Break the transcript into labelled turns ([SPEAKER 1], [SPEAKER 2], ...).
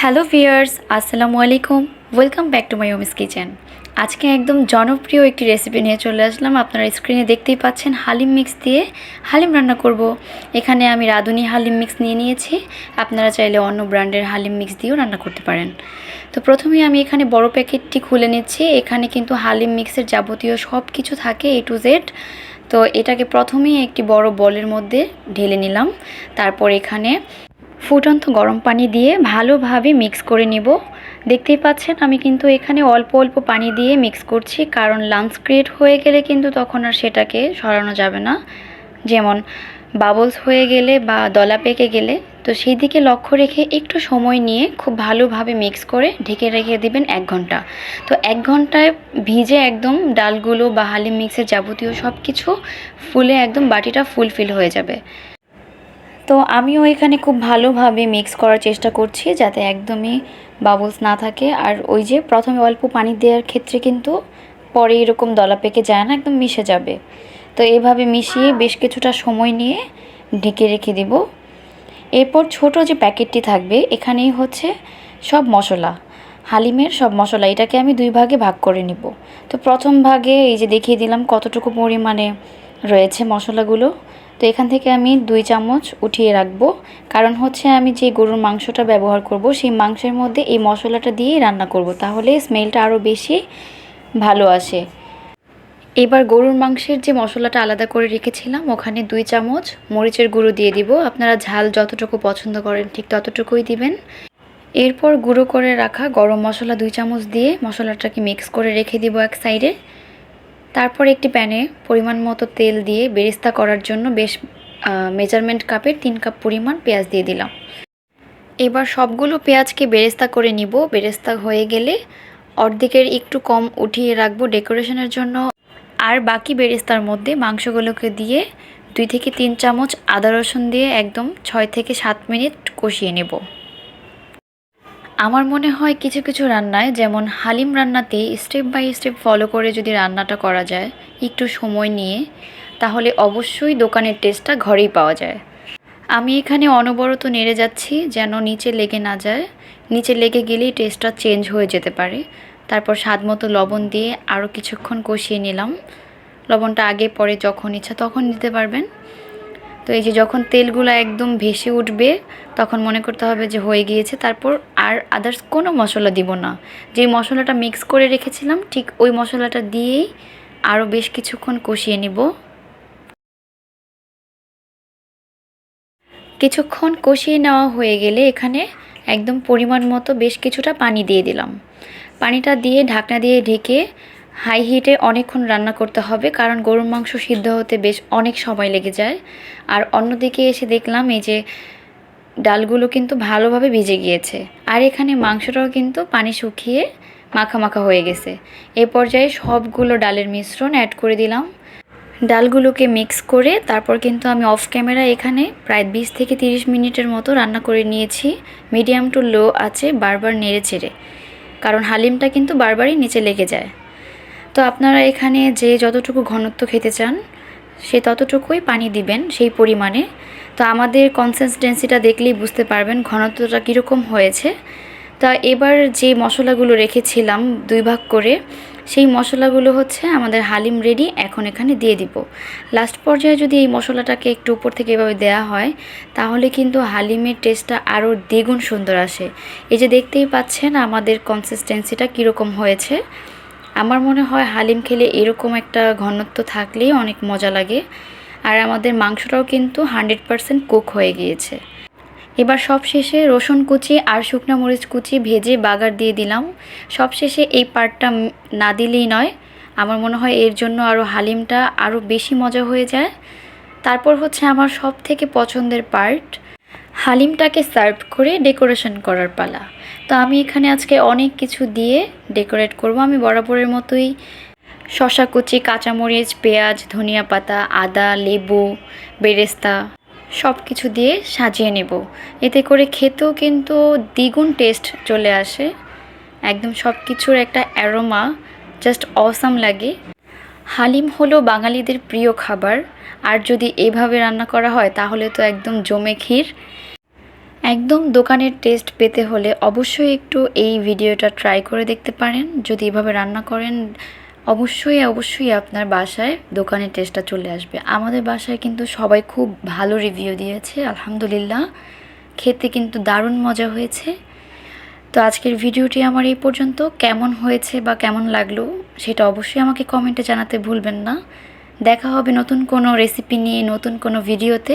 [SPEAKER 1] Hello viewers আসসালামু আলাইকুম। Welcome back to my Omi's kitchen আজকে একদম জনপ্রিয় একটি রেসিপি নিয়ে চলে আসলাম। আপনারা স্ক্রিনে দেখতেই পাচ্ছেন হালিম মিক্স দিয়ে হালিম রান্না করব। এখানে আমি রাঁধুনি হালিম মিক্স নিয়ে নিয়েছি। আপনারা চাইলে অন্য ব্র্যান্ডের হালিম মিক্স দিয়েও রান্না করতে পারেন। তো প্রথমেই আমি এখানে বড় প্যাকেটটি খুলে নিচ্ছি। এখানে কিন্তু হালিম মিক্সের যাবতীয় সব কিছু থাকে এ টু জেড তো এটাকে প্রথমেই একটি বড় বলের মধ্যে ঢেলে নিলাম। তারপর এখানে ফুটন্ত গরম পানি দিয়ে ভালোভাবে মিক্স করে নিব। দেখতেই পাচ্ছেন, আমি কিন্তু এখানে অল্প অল্প পানি দিয়ে মিক্স করছি, কারণ লাঞ্চ ক্রিয়েট হয়ে গেলে কিন্তু তখন আর সেটাকে সরানো যাবে না। যেমন বাবলস হয়ে গেলে বা দলা পেকে গেলে, তো সেই দিকে লক্ষ্য রেখে একটু সময় নিয়ে খুব ভালোভাবে মিক্স করে ঢেকে রেখে দিবেন এক ঘণ্টা। তো এক ঘন্টায় ভিজে একদম ডালগুলো বা হালিম মিক্সের যাবতীয় সব কিছু ফুলে একদম বাটিটা ফুলফিল হয়ে যাবে। তো আমিও এখানে খুব ভালোভাবে মিক্স করার চেষ্টা করছি যাতে একদমই বাবলস না থাকে। আর ওই যে প্রথমে অল্প পানি দেওয়ার ক্ষেত্রে কিন্তু পরে এরকম দলা পেকে যায় না, একদম মিশে যাবে। তো এইভাবে মিশিয়ে বেশ কিছুটা সময় নিয়ে ঢেকে রেখে দিব। এরপর ছোট যে প্যাকেটটি থাকবে, এখানেই হচ্ছে সব মশলা। হালিমের সব মশলা, এটাকে আমি দুই ভাগে ভাগ করে নিব। তো প্রথম ভাগে এই যে দেখিয়ে দিলাম কতটুকু পরিমাণে রয়েছে মশলাগুলো তো এখান থেকে আমি দুই চামচ উঠিয়ে রাখব। কারণ হচ্ছে আমি যে গরুর মাংসটা ব্যবহার করব, সেই মাংসের মধ্যে এই মশলাটা দিয়েই রান্না করব, তাহলে স্মেলটা আরও বেশি ভালো আসে। এবার গরুর মাংসের যে মশলাটা আলাদা করে রেখেছিলাম, ওখানে দুই চামচ মরিচের গুঁড়ো দিয়ে দিব। আপনারা ঝাল যতটুকু পছন্দ করেন, ঠিক ততটুকুই দিবেন। এরপর গুঁড়ো করে রাখা গরম মশলা দুই চামচ দিয়ে মশলাটাকে মিক্স করে রেখে দিব এক সাইডে। তারপর একটি প্যানে পরিমাণ মতো তেল দিয়ে বেরেস্তা করার জন্য বেশ মেজারমেন্ট কাপের তিন কাপ পরিমাণ পেঁয়াজ দিয়ে দিলাম। এবার সবগুলো পেঁয়াজকে বেরেস্তা করে নিব। বেরেস্তা হয়ে গেলে অর্ধেকের একটু কম উঠিয়ে রাখব ডেকোরেশনের জন্য। আর বাকি বেরেস্তার মধ্যে মাংসগুলোকে দিয়ে দুই থেকে তিন চামচ আদা রসুন দিয়ে একদম ছয় থেকে সাত মিনিট কষিয়ে নেব। আমার মনে হয় কিছু কিছু রান্নায়, যেমন হালিম রান্নাতে স্টেপ বাই স্টেপ ফলো করে যদি রান্নাটা করা যায়, একটু সময় নিয়ে, তাহলে অবশ্যই দোকানের টেস্টটা ঘরেই পাওয়া যায়। আমি এখানে অনবরত নেড়ে যাচ্ছি যেন নিচে লেগে না যায়। নিচে লেগে গেলেই টেস্টটা চেঞ্জ হয়ে যেতে পারে। তারপর স্বাদ মতো লবণ দিয়ে আরও কিছুক্ষণ কষিয়ে নিলাম। লবণটা আগে, পরে যখন ইচ্ছা তখন দিতে পারবেন। তো এই যে যখন তেলগুলো একদম ভেসে উঠবে, তখন মনে করতে হবে যে হয়ে গিয়েছে। তারপর আর আদার্স কোনো মশলা দিব না। যে মশলাটা মিক্স করে রেখেছিলাম, ঠিক ওই মশলাটা দিয়েই আরও বেশ কিছুক্ষণ কষিয়ে নিব। কিছুক্ষণ কষিয়ে নেওয়া হয়ে গেলে এখানে একদম পরিমাণ মতো বেশ কিছুটা পানি দিয়ে দিলাম। পানিটা দিয়ে ঢাকনা দিয়ে ঢেকে হাই হিটে অনেকক্ষণ রান্না করতে হবে, কারণ গরুর মাংস সিদ্ধ হতে বেশ অনেক সময় লেগে যায়। আর অন্যদিকে এসে দেখলাম এই যে ডালগুলো কিন্তু ভালোভাবে ভিজে গিয়েছে। আর এখানে মাংসটাও কিন্তু পানি শুকিয়ে মাখা মাখা হয়ে গেছে। এ পর্যায়ে সবগুলো ডালের মিশ্রণ অ্যাড করে দিলাম। ডালগুলোকে মিক্স করে তারপর কিন্তু আমি অফ ক্যামেরা এখানে প্রায় বিশ থেকে তিরিশ মিনিটের মতো রান্না করে নিয়েছি। মিডিয়াম টু লো আছে, বারবার নেড়ে চেড়ে কারণ হালিমটা কিন্তু বারবারই নিচে লেগে যায়। তো আপনারা এখানে যে যতটুকু ঘনত্ব খেতে চান, সে ততটুকুই পানি দিবেন সেই পরিমাণে। তো আমাদের কনসিস্টেন্সিটা দেখলেই বুঝতে পারবেন ঘনত্বটা কীরকম হয়েছে। তা এবার যে মশলাগুলো রেখেছিলাম দুই ভাগ করে, সেই মশলাগুলো হচ্ছে আমাদের হালিম রেডি এখন এখানে দিয়ে দিব। লাস্ট পর্যায়ে যদি এই মশলাটাকে একটু উপর থেকে এভাবে দেওয়া হয়, তাহলে কিন্তু হালিমের টেস্টটা আরও দ্বিগুণ সুন্দর আসে। এই যে দেখতেই পাচ্ছেন আমাদের কনসিস্টেন্সিটা কীরকম হয়েছে। আমার মনে হয় হালিম খেলে এরকম একটা ঘনত্ব থাকলেই অনেক মজা লাগে। আর আমাদের মাংসটাও কিন্তু হান্ড্রেড পারসেন্ট কুক হয়ে গিয়েছে। এবার সব শেষে রসুন কুচি আর শুকনো মরিচ কুচি ভেজে বাগার দিয়ে দিলাম। সব শেষে এই পার্টটা না দিলেই নয়, আমার মনে হয় এর জন্য আরও হালিমটা আরও বেশি মজা হয়ে যায়। তারপর হচ্ছে আমার সব থেকে পছন্দের পার্ট হালিমটাকে সার্ভ করে ডেকোরেশন করার পালা। তো আমি এখানে আজকে অনেক কিছু দিয়ে ডেকোরেট করব। আমি বরাবরের মতোই শশা কুচি, কাঁচামরিচ, পেঁয়াজ, ধনিয়া পাতা, আদা, লেবু, বেরেস্তা সব কিছু দিয়ে সাজিয়ে নেব। এতে করে খেতেও কিন্তু দ্বিগুণ টেস্ট চলে আসে। একদম সব কিছুর একটা অ্যারোমা জাস্ট অসাম লাগে। হালিম হলো বাঙালিদের প্রিয় খাবার। আর যদি এভাবে রান্না করা হয়, তাহলে তো একদম জমে ক্ষীর। একদম দোকানের টেস্ট পেতে হলে অবশ্যই একটু এই ভিডিওটা ট্রাই করে দেখতে পারেন। যদি এভাবে রান্না করেন, অবশ্যই অবশ্যই আপনার বাসায় দোকানের টেস্টটা চলে আসবে। আমাদের বাসায় কিন্তু সবাই খুব ভালো রিভিউ দিয়েছে, আলহামদুলিল্লাহ। খেতে কিন্তু দারুণ মজা হয়েছে। তো আজকের ভিডিওটি আমার এই পর্যন্ত। কেমন হয়েছে বা কেমন লাগল সেটা অবশ্যই আমাকে কমেন্টে জানাতে ভুলবেন না। দেখা হবে নতুন কোনো রেসিপি নিয়ে, নতুন কোনো ভিডিওতে